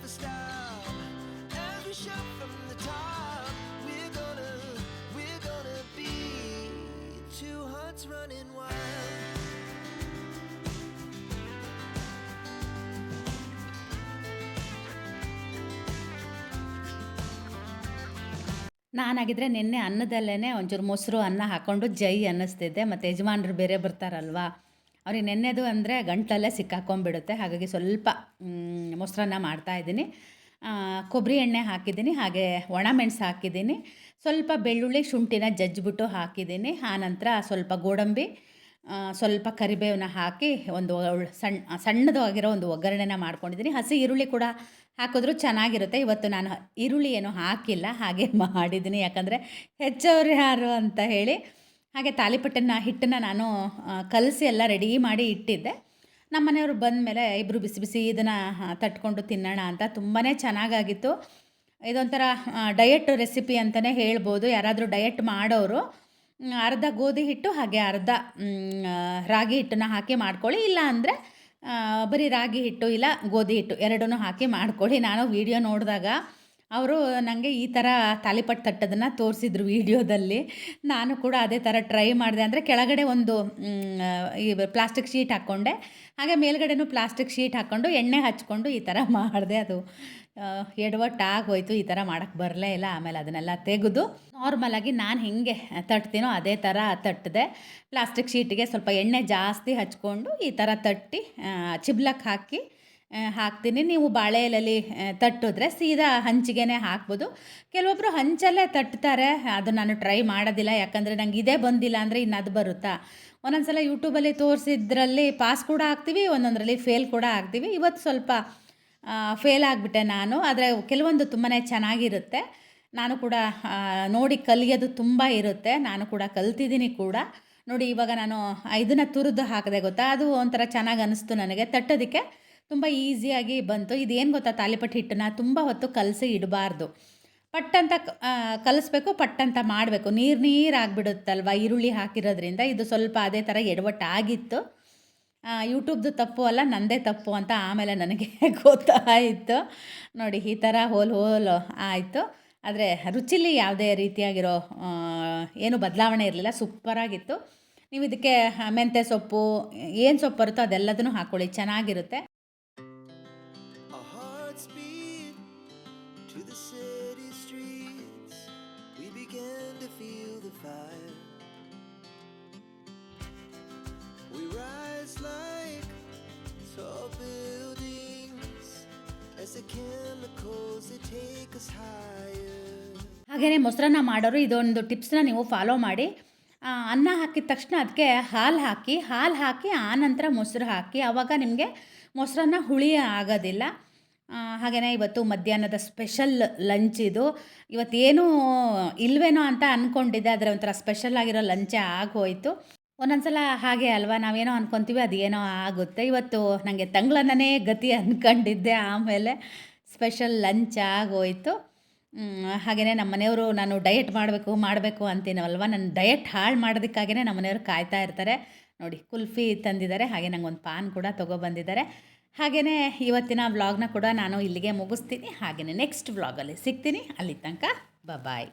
never stop. Every shot from the ನಿನ್ನೆ ಅನ್ನದಲ್ಲೇ ಒಂಚೂರು ಮೊಸರು ಅನ್ನ ಹಾಕೊಂಡು ಜೈ ಅನ್ನಿಸ್ತಿದ್ದೆ ಮತ್ತು ಯಜಮಾನ್ರು ಬೇರೆ ಬರ್ತಾರಲ್ವ ಅವ್ರಿಗೆ ನೆನ್ನೆದು ಅಂದರೆ ಗಂಟಲಲ್ಲೇ ಸಿಕ್ಕಾಕೊಂಡ್ಬಿಡುತ್ತೆ. ಹಾಗಾಗಿ ಸ್ವಲ್ಪ ಮೊಸರನ್ನ ಮಾಡ್ತಾಯಿದ್ದೀನಿ ಕೊಬ್ಬರಿ ಎಣ್ಣೆ ಹಾಕಿದ್ದೀನಿ, ಹಾಗೆ ಒಣಮೆಣಸು ಹಾಕಿದ್ದೀನಿ. ಸ್ವಲ್ಪ ಬೆಳ್ಳುಳ್ಳಿ ಶುಂಠಿನ ಜಜ್ಜಿಬಿಟ್ಟು ಹಾಕಿದ್ದೀನಿ. ಆನಂತರ ಸ್ವಲ್ಪ ಗೋಡಂಬಿ ಸ್ವಲ್ಪ ಕರಿಬೇವನ್ನ ಹಾಕಿ ಒಂದು ಸಣ್ಣ ಸಣ್ಣದಾಗಿರೋ ಒಂದು ಒಗ್ಗರಣೆನ ಮಾಡ್ಕೊಂಡಿದ್ದೀನಿ. ಹಸಿ ಈರುಳ್ಳಿ ಕೂಡ ಹಾಕಿದ್ರು ಚೆನ್ನಾಗಿರುತ್ತೆ. ಇವತ್ತು ನಾನು ಈರುಳ್ಳಿ ಏನು ಹಾಕಿಲ್ಲ, ಹಾಗೆ ಮಾಡಿದ್ದೀನಿ. ಯಾಕಂದರೆ ಹೆಚ್ಚವ್ರು ಯಾರು ಅಂತ ಹೇಳಿ. ಹಾಗೆ ತಾಲಿಪಟ್ಟನ್ನ, ಹಿಟ್ಟನ್ನು ನಾನು ಕಲಸಿ ಎಲ್ಲ ರೆಡಿ ಮಾಡಿ ಇಟ್ಟಿದ್ದೆ. ನಮ್ಮ ಮನೆಯವರು ಬಂದ ಮೇಲೆ ಇಬ್ಬರು ಬಿಸಿ ಬಿಸಿ ಇದನ್ನು ತಟ್ಕೊಂಡು ತಿನ್ನೋಣ ಅಂತ ತುಂಬಾ ಚೆನ್ನಾಗಾಗಿತ್ತು. ಇದೊಂಥರ ಡಯಟ್ ರೆಸಿಪಿ ಅಂತಲೇ ಹೇಳ್ಬೋದು. ಯಾರಾದರೂ ಡಯಟ್ ಮಾಡೋರು ಅರ್ಧ ಗೋಧಿ ಹಿಟ್ಟು, ಹಾಗೆ ಅರ್ಧ ರಾಗಿ ಹಿಟ್ಟನ್ನು ಹಾಕಿ ಮಾಡ್ಕೊಳ್ಳಿ. ಇಲ್ಲ ಅಂದರೆ ಬರೀ ರಾಗಿ ಹಿಟ್ಟು, ಇಲ್ಲ ಗೋಧಿ ಹಿಟ್ಟು ಎರಡನ್ನೂ ಹಾಕಿ ಮಾಡ್ಕೊಳ್ಳಿ. ನಾನು ವಿಡಿಯೋ ನೋಡಿದಾಗ ಅವರು ನನಗೆ ಈ ಥರ ತಾಲಿಪಟ್ಟು ತಟ್ಟೋದನ್ನು ತೋರಿಸಿದ್ರು ವೀಡಿಯೋದಲ್ಲಿ. ನಾನು ಕೂಡ ಅದೇ ಥರ ಟ್ರೈ ಮಾಡಿದೆ. ಅಂದರೆ ಕೆಳಗಡೆ ಒಂದು ಈ ಪ್ಲಾಸ್ಟಿಕ್ ಶೀಟ್ ಹಾಕ್ಕೊಂಡೆ. ಹಾಗೆ ಮೇಲ್ಗಡೆನೂ ಪ್ಲಾಸ್ಟಿಕ್ ಶೀಟ್ ಹಾಕ್ಕೊಂಡು ಎಣ್ಣೆ ಹಚ್ಕೊಂಡು ಈ ಥರ ಮಾಡಿದೆ. ಅದು ಎಡವಟ್ಟಾಗೋಯ್ತು. ಈ ಥರ ಮಾಡೋಕ್ಕೆ ಬರಲೇ ಇಲ್ಲ. ಆಮೇಲೆ ಅದನ್ನೆಲ್ಲ ತೆಗೆದು ನಾರ್ಮಲಾಗಿ ನಾನು ಹೆಂಗೆ ತಟ್ತೀನೋ ಅದೇ ಥರ ತಟ್ಟಿದೆ. ಪ್ಲಾಸ್ಟಿಕ್ ಶೀಟಿಗೆ ಸ್ವಲ್ಪ ಎಣ್ಣೆ ಜಾಸ್ತಿ ಹಚ್ಕೊಂಡು ಈ ಥರ ತಟ್ಟಿ ಚಿಬ್ಲಕ್ಕೆ ಹಾಕಿ ಹಾಕ್ತೀನಿ. ನೀವು ಬಾಳೆ ಎಲೆಯಲ್ಲಿ ತಟ್ಟಿದ್ರೆ ಸೀದಾ ಹಂಚಿಗೆನೇ ಹಾಕ್ಬೋದು. ಕೆಲವೊಬ್ಬರು ಹಂಚಲ್ಲೇ ತಟ್ತಾರೆ. ಅದು ನಾನು ಟ್ರೈ ಮಾಡೋದಿಲ್ಲ. ಯಾಕಂದರೆ ನಂಗೆ ಇದೇ ಬಂದಿಲ್ಲ ಅಂದರೆ ಇನ್ನು ಅದು ಬರುತ್ತಾ? ಒಂದೊಂದು ಸಲ ಯೂಟ್ಯೂಬಲ್ಲಿ ತೋರಿಸಿದ್ರಲ್ಲಿ ಪಾಸ್ ಕೂಡ ಆಗ್ತೀವಿ ಒಂದೊಂದರಲ್ಲಿ ಫೇಲ್ ಕೂಡ ಆಗ್ತೀವಿ ಇವತ್ತು ಸ್ವಲ್ಪ ಫೇಲ್ ಆಗಿಬಿಟ್ಟೆ ನಾನು. ಆದರೆ ಕೆಲವೊಂದು ತುಂಬಾ ಚೆನ್ನಾಗಿರುತ್ತೆ. ನಾನು ಕೂಡ ನೋಡಿ ಕಲಿಯೋದು ತುಂಬ ಇರುತ್ತೆ. ನಾನು ಕೂಡ ಕಲ್ತಿದ್ದೀನಿ ಕೂಡ. ನೋಡಿ, ಇವಾಗ ನಾನು ಇದನ್ನು ತುರಿದು ಹಾಕಿದೆ ಗೊತ್ತಾ? ಅದು ಒಂಥರ ಚೆನ್ನಾಗಿ ಅನ್ನಿಸ್ತು ನನಗೆ ತಟ್ಟೋದಕ್ಕೆ. ತುಂಬ ಈಸಿಯಾಗಿ ಬಂತು. ಇದೇನು ಗೊತ್ತಾ ತಾಲಿಪಟ್ಟು ಹಿಟ್ಟನ್ನ ತುಂಬ ಹೊತ್ತು ಕಲಸಿ ಇಡಬಾರ್ದು. ಪಟ್ಟಂತ ಕಲಿಸ್ಬೇಕು, ಪಟ್ಟಂತ ಮಾಡಬೇಕು. ನೀರು ನೀರು ಆಗಿಬಿಡುತ್ತಲ್ವ ಈರುಳ್ಳಿ ಹಾಕಿರೋದ್ರಿಂದ? ಇದು ಸ್ವಲ್ಪ ಅದೇ ಥರ ಎಡವಟ್ಟಾಗಿತ್ತು ಯೂಟ್ಯೂಬ್ದು ತಪ್ಪು ಅಲ್ಲ ನನ್ನದೇ ತಪ್ಪು ಅಂತ ಆಮೇಲೆ ನನಗೆ ಗೊತ್ತಾಯಿತು ನೋಡಿ, ಈ ಥರ ಹೋಲ್ ಹೋಲ್ ಆಯಿತು. ಆದರೆ ರುಚಿಲಿ ಯಾವುದೇ ರೀತಿಯಾಗಿರೋ ಏನು ಬದಲಾವಣೆ ಇರಲಿಲ್ಲ. ಸೂಪರಾಗಿತ್ತು ನೀವು ಇದಕ್ಕೆ ಮೆಂತ್ಯ ಸೊಪ್ಪು, ಏನು ಸೊಪ್ಪು ಬರುತ್ತೋ ಅದೆಲ್ಲದನ್ನು ಹಾಕ್ಕೊಳ್ಳಿ ಚೆನ್ನಾಗಿರುತ್ತೆ. ಹಾಗೆಯೇ ಮೊಸರನ್ನ ಮಾಡೋರು, ಇದೊಂದು ಟಿಪ್ಸ್ನ ನೀವು ಫಾಲೋ ಮಾಡಿ. ಅನ್ನ ಹಾಕಿದ ತಕ್ಷಣ ಅದಕ್ಕೆ ಹಾಲು ಹಾಕಿ ಹಾಲು ಹಾಕಿ ಆನಂತರ ಮೊಸರು ಹಾಕಿ. ಆವಾಗ ನಿಮಗೆ ಮೊಸರನ್ನ ಹುಳಿ ಆಗೋದಿಲ್ಲ. ಹಾಗೆಯೇ ಇವತ್ತು ಮಧ್ಯಾಹ್ನದ ಸ್ಪೆಷಲ್ ಲಂಚ್ ಇದು. ಇವತ್ತೇನು ಇಲ್ವೇನೋ ಅಂತ ಅಂದ್ಕೊಂಡಿದ್ದೆ ಅದರ ಒಂಥರ ಸ್ಪೆಷಲ್ ಆಗಿರೋ ಲಂಚೇ ಆಗೋಯ್ತು ಒಂದೊಂದ್ಸಲ ಹಾಗೆ ಅಲ್ವಾ? ನಾವೇನೋ ಅನ್ಕೊತೀವಿ, ಅದೇನೋ ಆಗುತ್ತೆ. ಇವತ್ತು ನನಗೆ ತಂಗ್ಳನ್ನೇ ಗತಿ ಅಂದ್ಕೊಂಡಿದ್ದೆ ಆಮೇಲೆ ಸ್ಪೆಷಲ್ ಲಂಚ್ ಆಗೋಯ್ತು. ಹಾಗೆಯೇ ನಮ್ಮ ಮನೆಯವರು, ನಾನು ಡಯಟ್ ಮಾಡಬೇಕು ಮಾಡಬೇಕು ಅಂತೀನವಲ್ವ ನನ್ನ ಡಯಟ್ ಹಾಳು ಮಾಡೋದಕ್ಕಾಗೇ ನಮ್ಮ ಮನೆಯವರು ಕಾಯ್ತಾ ಇರ್ತಾರೆ. ನೋಡಿ, ಕುಲ್ಫಿ ತಂದಿದ್ದಾರೆ. ಹಾಗೆ ಒಂದು ಪಾನ್ ಕೂಡ ತೊಗೊಬಂದಿದ್ದಾರೆ ಹಾಗೆಯೇ ಇವತ್ತಿನ ವ್ಲಾಗ್ನ ಕೂಡ ನಾನು ಇಲ್ಲಿಗೆ ಮುಗಿಸ್ತೀನಿ. ಹಾಗೆಯೇ ನೆಕ್ಸ್ಟ್ ವ್ಲಾಗಲ್ಲಿ ಸಿಗ್ತೀನಿ. ಅಲ್ಲಿ ತನಕ ಬಾಯ್